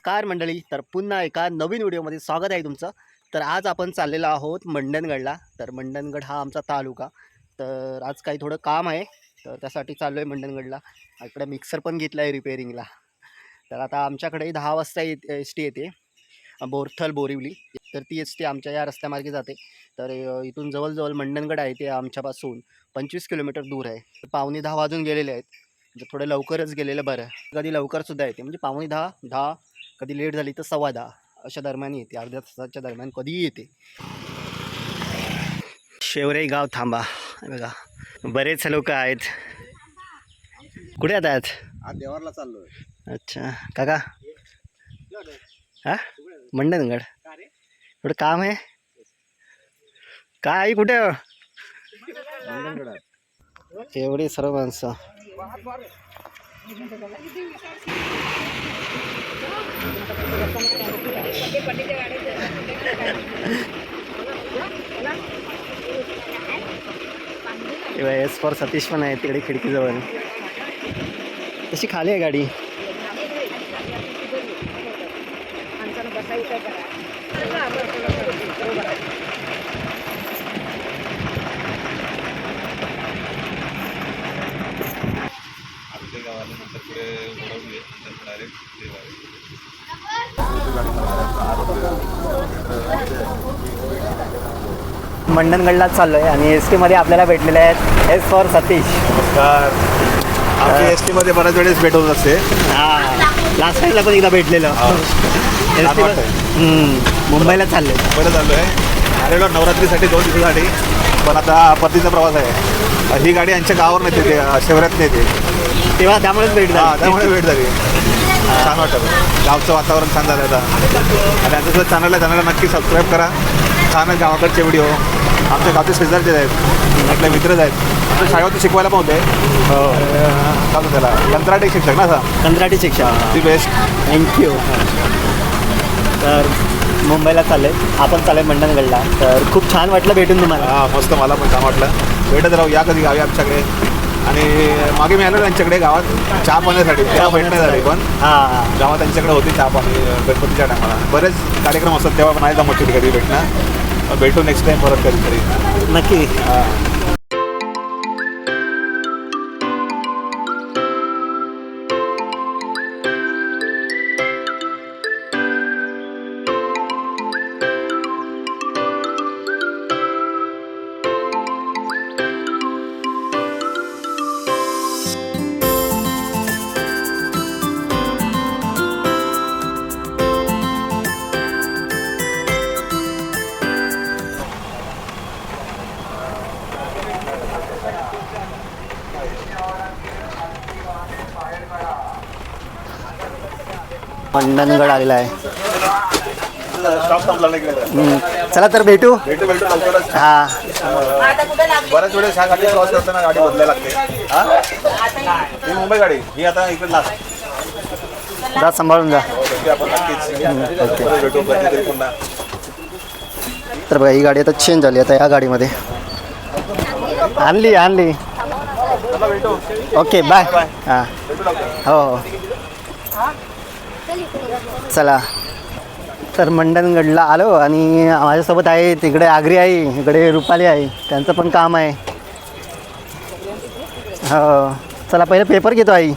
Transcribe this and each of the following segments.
नमस्कार मंडळी. तर पुन्हा एका नवीन व्हिडिओमध्ये स्वागत आहे तुमचं. तर आज आपण चाललेलो आहोत मंडणगडला. तर मंडणगड हा आमचा तालुका. तर आज काही थोडं काम आहे. तर त्यासाठी चाललो आहे मंडणगडला. इकडे मिक्सर पण घेतला आहे रिपेअरिंगला तर आता आमच्याकडे दहा वाजता येत एस टी येते. बोरथल बोरिवली. तर ती एस टी आमच्या या रस्त्यामार्गे जाते. तर इथून जवळजवळ मंडणगड आहे ते आमच्यापासून पंचवीस किलोमीटर दूर आहे. तर पावणे दहा वाजून गेलेले आहेत. म्हणजे थोडं लवकरच गेलेलं बरं. कधी लवकरसुद्धा येते. म्हणजे पावणे दहा दहा कधी लेट झाली तर सव्वा दहा. अशा दरम्यान येते अर्ध्या तासाच्या दरम्यान कधीही येते. शेवरे गाव थांबा. बघा बरेच लोक आहेत. कुठे येत आहेत देवारला चाललोय. अच्छा. काका? हा? मंडनगड थोडं काम आहे? काय आई कुठे एवढी सर्व माणसं. एस फॉर सतीश पण आहे तिकडे खिडकीजवळ. तशी खाली आहे गाडी. मंडणगडलाच चाललो आहे आणि एस टीमध्ये आपल्याला भेटलेले आहेत एस फॉर सतीश. नमस्कार. आमच्या एस टीमध्ये बऱ्याच वेळेस भेट होत असते. हां. लास्ट टाईमला पण एकदा भेटलेलं. एस टी मुंबईला चालले बरं चाललो आहे आलेलो नवरात्रीसाठी दोन दिवसासाठी. पण आता परतीचा प्रवास आहे. ही गाडी यांच्या गावावर नेते ते शहरात नेते. तेव्हा त्यामुळेच भेट हां झाली त्यामुळे भेट झाली. छान वाटतं गावचं वातावरण छान झालं आता. आणि आमचं जर चॅनल आहे चॅनलला नक्की सबस्क्राईब करा. छान आहे गावाकडचे व्हिडिओ आमच्या गावचे शेजारचे आहेत. आपले मित्रच आहेत. आमच्या शाळेवरती शिकवायला पण होते. हो. काय म्हणतात त्याला. कंत्राटी शिक्षक ना असा कंत्राटी शिक्षण ती बेस्ट थँक्यू तर मुंबईला चालले. आपण चालले मंडणगडला. तर खूप छान वाटलं भेटून तुम्हाला. हां मस्त. मला पण छान वाटलं. भेटत राहू. या कधी गावी आमच्याकडे. आणि मागे मी आलो त्यांच्याकडे गावात चहा पाण्यासाठी चहा भेटण्यासाठी पण. हां. गावात त्यांच्याकडे होती चहा पाणी गणपतीच्या टायमाला. बरेच कार्यक्रम असतात तेव्हा पण नाही जमत कधी कधी भेटणं. भेटू नेक्स्ट टाइम परत कधीतरी. नक्की. हां मंडणगड आलेला आहे. चला तर भेटू. भेटू भेटू लवकरच हां. बऱ्याच वेळेस ह्या गाडी क्रॉस करताना गाडी बदलायला लागते. हां? ही मुंबई गाडी. ही आता इकडे लास्ट जा सांभाळून जा. पुन्हा. तर बघा ही गाडी आता चेंज झाली आता या गाडीमध्ये. आणली आणली. ओके बाय हां. हो हो. चला. तर मंडणगडला आलो आणि माझ्यासोबत आहे तिकडे आगरी आहे इकडे रुपाली आहे त्यांचं पण काम आहे. हो. चला पहिले पेपर घेतो आई.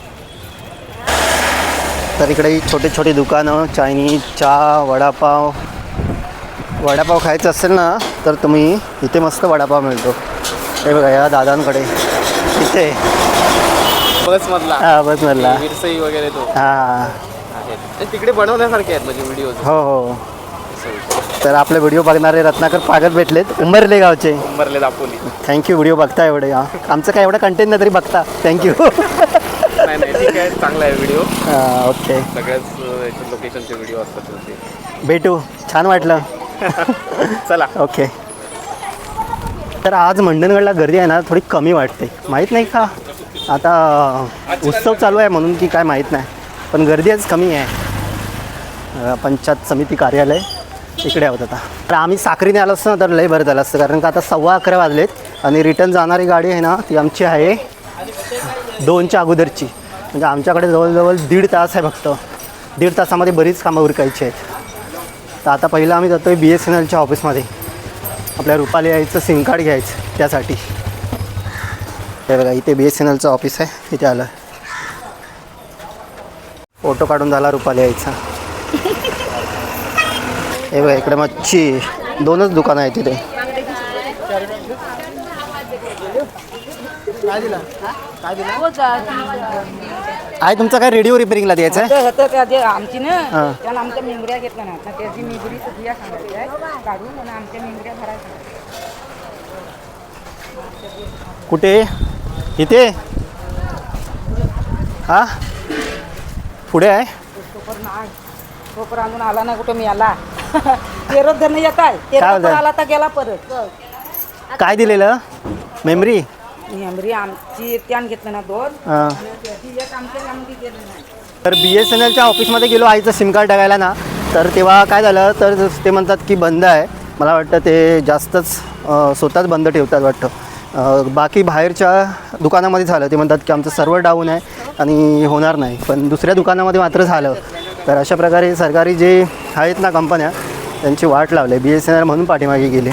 तर इकडे छोटे छोटे दुकानं चायनीज चहा वडापाव. वडापाव खायचा असेल ना तर तुम्ही इथे मस्त वडापाव मिळतो. हे बघा या दादांकडे. इथे. बस मधला हा बस म्हणला मिरसई वगैरे तो. हां. आहेत. ते तिकडे बनवण्यासारखे आहेत म्हणजे व्हिडिओ हो हो. तर आपले व्हिडिओ बघणारे रत्नाकर पागल भेटलेत. उंबरले गावचे. उंबरले दापोली. थँक्यू व्हिडिओ बघता एवढे हा. आमचं काय एवढं कंटेंट नाही तरी बघता. थँक्यू नाही नाही ठीक आहे. चांगला आहे व्हिडिओ ओके सगळ्याच लोकेशनचे व्हिडिओ असतात भेटू. छान वाटलं. चला. ओके तर आज मंडणगडला गर्दी आहे ना थोडी कमी वाटते. माहीत नाही का? आता उत्सव चालू आहे म्हणून की काय माहीत नाही. पण गर्दी आज कमी आहे. पंचायत समिती कार्यालय इकडे आहोत आता. तर आम्ही साखरीने आलो असतं ना तर लय बरं झालं असतं कारण का आता सव्वा अकरा वाजलेत आणि रिटर्न जाणारी गाडी आहे ना ती आमची आहे दोनच्या अगोदरची. म्हणजे आमच्याकडे जवळजवळ दीड तास आहे फक्त. दीड तासामध्ये बरीच कामं उरकायची आहेत. तर आता पहिलं आम्ही जातो आहे बी एस एन एलच्या ऑफिसमध्ये आपल्या रुपाली यायचं सिम कार्ड घ्यायचं त्यासाठी. हे बघा इथे बी एस एन एलचं ऑफिस आहे इथे आलं. फोटो काढून झाला रुपाली यायचा हे बघा इकडे मच्छी. दोनच दुकानं आहेत तिथे आहे तुमचा काय रेडिओ रिपेरिंगला द्यायचा आहे? होतं जे आमची ना हां. त्याला आमच्या मेंगड्या घेतल्या ना. त्याची मेंगडी सगळ्या सांगायची आहे. काढून आणि आमच्या मेंगड्या भरायच्या कुठे? इथे? हा? पुढे आहे? नाही. तोपर आणून आला ना कुठं मी आला तेरच जण येत आहे. काय होतंय? आला तर गेला परत. काय दिलेलं? मेमरी? मेमरी आमची त्यान घेतलं ना दोन. हां. आणि त्याची एक आमच्या यामध्ये गेलं नाही. तर बी एस एन एलच्या ऑफिसमध्ये गेलो आईचं सिम कार्ड टाकायला ना. तर तेव्हा काय झालं? तर ते म्हणतात की बंद आहे. मला वाटतं ते जास्तच अं, स्वतःच बंद ठेवतात वाटतं. बाकी बाहेरच्या दुकानामध्ये झालं. ते म्हणतात की आमचं सर्व्हर डाऊन आहे आणि होणार नाही. पण दुसऱ्या दुकानामध्ये मात्र झालं. तर अशा प्रकारे सरकारी जे आहेत ना कंपन्या त्यांची वाट लावली. बी एस एन एल म्हणून पाठीमागे गेले.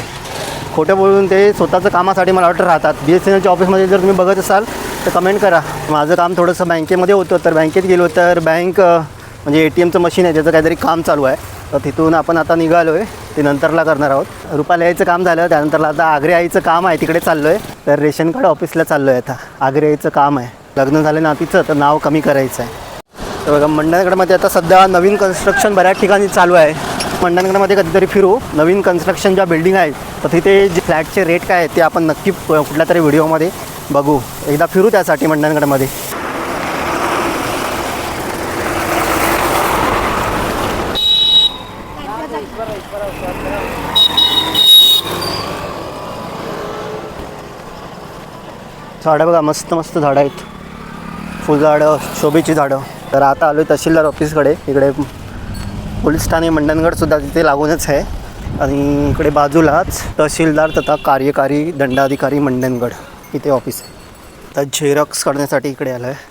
खोटं बोलून ते स्वतःचं कामासाठी मला वाटतं राहतात. बी एस एन एलच्या ऑफिसमध्ये जर तुम्ही बघत असाल तर कमेंट करा. माझं काम थोडंसं बँकेमध्ये होतं. तर बँकेत गेलो तर बँक म्हणजे ए टी एमचं मशीन आहे त्याचं काहीतरी काम चालू आहे. तर तिथून आपण आता निघालो आहे ते नंतरला करणार आहोत. रुपाला यायचं काम झालं. त्यानंतरला आता आग्रे आईचं काम आहे. तिकडे चाललो आहे तर रेशन कार्ड ऑफिसला चाललो आहे आता. आग्रे आईचं काम आहे. लग्न झालं नातीचं तर नाव कमी करायचं आहे तर बघा मंडणगडमध्ये आता सध्या नवीन कन्स्ट्रक्शन बऱ्याच ठिकाणी चालू आहे. मंडणगडमध्ये कधीतरी फिरू. नवीन कन्स्ट्रक्शन ज्या बिल्डिंग आहेत तर तिथे जे फ्लॅटचे रेट काय आहेत ते आपण नक्की कुठल्या तरी व्हिडिओमध्ये बघू. एकदा फिरू त्यासाठी मंडणगडमध्ये. झाडं बघा मस्त मस्त झाडं आहेत. फुलझाडं शोभेची झाडं. तर आता आलो आहे तहसीलदार ऑफिसकडे. इकडे पोलीस ठाणे मंडणगडसुद्धा तिथे लागूनच आहे. आणि इकडे बाजूलाच तहसीलदार तथा कार्यकारी दंडाधिकारी मंडणगड इथे ऑफिस आहे. तर झेरॉक्स काढण्यासाठी इकडे आलं आहे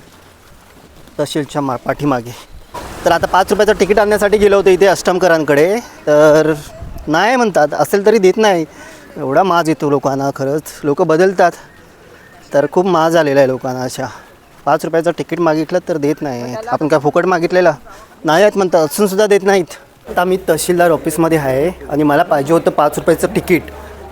तहसीलच्या मा पाठीमागे. तर आता पाच रुपयाचं तिकीट आणण्यासाठी गेलो होतो इथे अष्टमकरांकडे. तर नाही म्हणतात असेल तरी देत नाही. एवढा माज येतो लोकांना खरंच. लोक बदलतात. तर खूप महाग झालेला आहे लोकांना अशा. पाच रुपयाचं तिकीट मागितलं तर देत नाही. आपण काय फुकट मागितलेलं? नाही आहेत म्हणतात. असूनसुद्धा देत नाहीत. आता मी तहसीलदार ऑफिसमध्ये आहे आणि मला पाहिजे होतं पाच रुपयाचं तिकीट.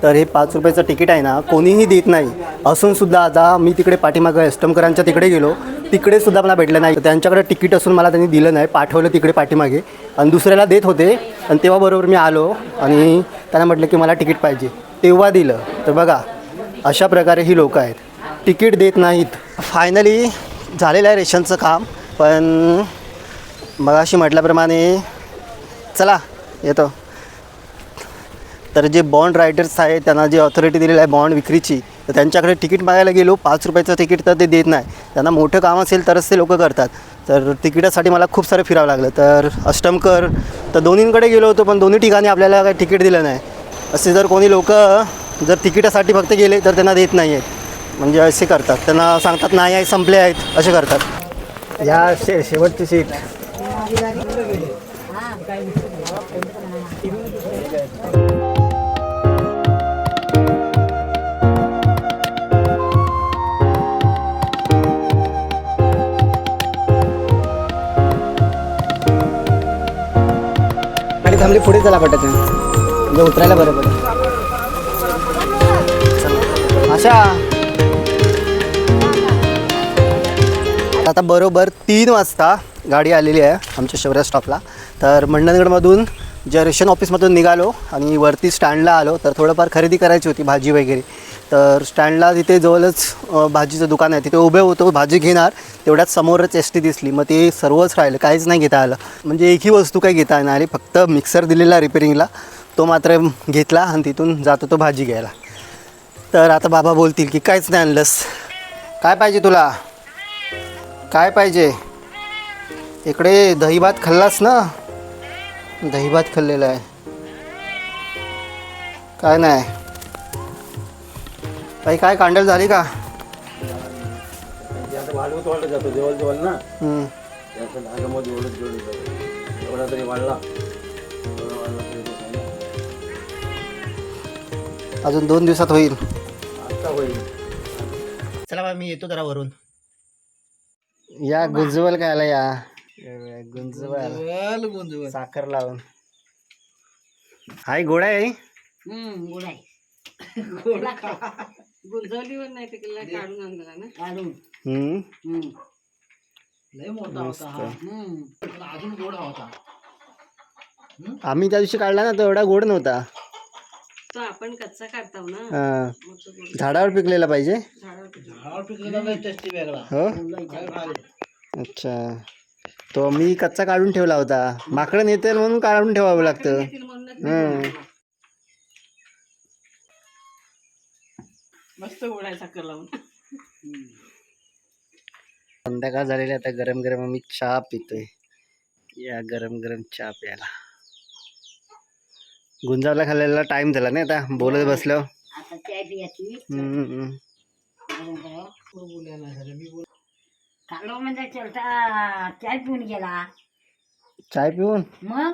तर हे पाच रुपयाचं तिकीट आहे ना कोणीही देत नाही. असूनसुद्धा आता मी तिकडे पाठीमागं अष्टमकरांच्या तिकडे गेलो. तिकडे सुद्धा मला भेटलं नाही. त्यांच्याकडे तिकीट असून मला त्यांनी दिलं नाही. पाठवलं तिकडे पाठीमागे. आणि दुसऱ्याला देत होते. आणि तेव्हा बरोबर मी आलो आणि त्यांना म्हटलं की मला तिकीट पाहिजे. तेव्हा दिलं. तर बघा अशा प्रकारे ही लोकं आहेत. तिकीट देत नाहीत. फायनली झालेलं आहे रेशनचं काम पण मगाशी म्हटल्याप्रमाणे चला येतो. तर जे बॉन्ड रायटर्स आहेत त्यांना जी ऑथॉरिटी दिलेली आहे बॉन्ड विक्रीची तर त्यांच्याकडे तिकीट मागायला गेलो पाच रुपयाचं तिकीट तर ते देत नाही. त्यांना मोठं काम असेल तरच ते लोक करतात. तर तिकिटासाठी मला खूप सारं फिरावं लागलं. तर अष्टमकर तर दोन्हींकडे गेलो होतो पण दोन्ही ठिकाणी आपल्याला काही तिकीट दिलं नाही. असे जर कोणी लोक जर तिकिटासाठी फक्त गेले तर त्यांना देत नाही आहेत म्हणजे असे करतात. त्यांना सांगतात नाही आहे संपले आहेत. असे करतात. या शे शेवटची सीट. आणि थांबली पुढे चला पटत म्हणजे उतरायला बरं पडेल. अशा आता बरोबर तीन वाजता गाडी आलेली आहे आमच्या शिवराज स्टॉपला तर मंडणगडमधून जरेशन ऑफिसमधून निघालो आणि वरती स्टँडला आलो तर थोडंफार खरेदी करायची होती भाजी वगैरे. तर स्टँडला तिथे जवळच भाजीचं दुकान आहे. तिथे उभे होतो भाजी घेणार. तेवढ्याच समोरच एस टी दिसली. मग ते सर्वच राहिलं. काहीच नाही घेता आलं. म्हणजे एकही वस्तू काही घेता येणार आली फक्त मिक्सर दिलेला रिपेरिंगला तो मात्र घेतला आणि तिथून जात होतो भाजी घ्यायला. तर आता बाबा बोलतील की काहीच नाही आणलंस. काय पाहिजे तुला? काय पाहिजे? इकडे दहीभात खाल्लास ना? दहीभात खाल्लेला आहे. काय नाही. काही काय कांडल झाली का? वाढवत वाढत जातो जेवळ जेवळ ना. हम्म. त्याचं धागामध्ये ओढत जेवढे जातो. एवढा तरी वाढला अजून दोन दिवसात होईल. आता होईल. चला बा मी येतो जरा वरून. या गुंजवल काय आला या गुंजवल. साखर लावून. हाय आहे? गोड आहे. गुंजवलीवर नाही काढून आणला ना. काढून. हम्म. आम्ही त्या दिवशी काढला ना तो एवढा गोड नव्हता. तो आपण कच्चा काढतो ना. हा. झाडावर पिकलेला पाहिजे? हो? अच्छा. तो मी कच्चा काढून ठेवला होता. माकडं नेते म्हणून काढून ठेवावं लागतं. मस्त लावून. संध्याकाळ झालेली आता गरम गरम आम्ही चहा पितोय. या गरम गरम चहा प्यायला. गुंजावला खाल्लेला टाइम झाला नाही आता बोलत बसलो. म्हणजे चलता चाय पिऊन गेला. चाय पिऊन? मग?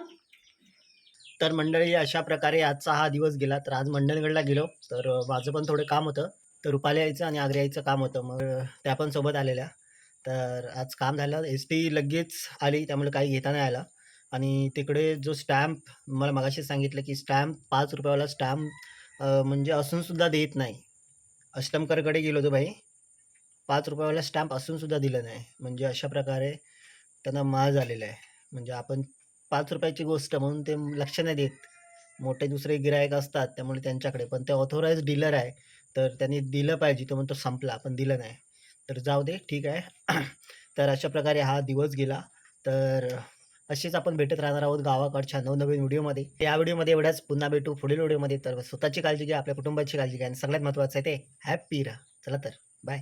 तर मंडळी अशा प्रकारे आजचा हा दिवस गेला. तर आज मंडणगडला गेलो. तर माझं पण थोडं काम होतं. तर रुपाली यायचं आणि आग्रा यायचं काम होतं. मग त्या पण सोबत आलेल्या. तर आज काम झालं. एस टी लगेच आली. त्यामुळे काही घेता नाही आला. आणि तिकडे जो स्टॅम्प मला मगाशी सांगितलं की स्टॅम्प पाच रुपयावाला स्टॅम्प म्हणजे असूनसुद्धा देत नाही. अष्टमकरकडे गेलो होतो भाई. पाच रुपयावाला स्टॅम्प असूनसुद्धा दिलं नाही. म्हणजे अशा प्रकारे त्यांना माळ झालेला आहे. म्हणजे आपण पाच रुपयाची गोष्ट म्हणून ते लक्ष नाही देत. मोठे दुसरे गिरायक असतात त्यामुळे त्यांच्याकडे. पण ते ऑथोराईज डीलर आहे. तर त्यांनी दिलं पाहिजे. तो म्हणतो संपला. पण दिलं नाही. तर जाऊ दे. ठीक आहे. तर अशा प्रकारे हा दिवस गेला. तर असेच आपण भेटत राहणार आहोत गावाकडच्या नवनवीन व्हिडिओमध्ये. या व्हिडिओमध्ये एवढ्याच पुन्हा भेटू पुढील व्हिडिओमध्ये. तर स्वतःची काळजी घ्या आपल्या कुटुंबाची काळजी घ्या. आणि सगळ्यात महत्त्वाचं आहे ते हॅपी राहा. चला तर बाय.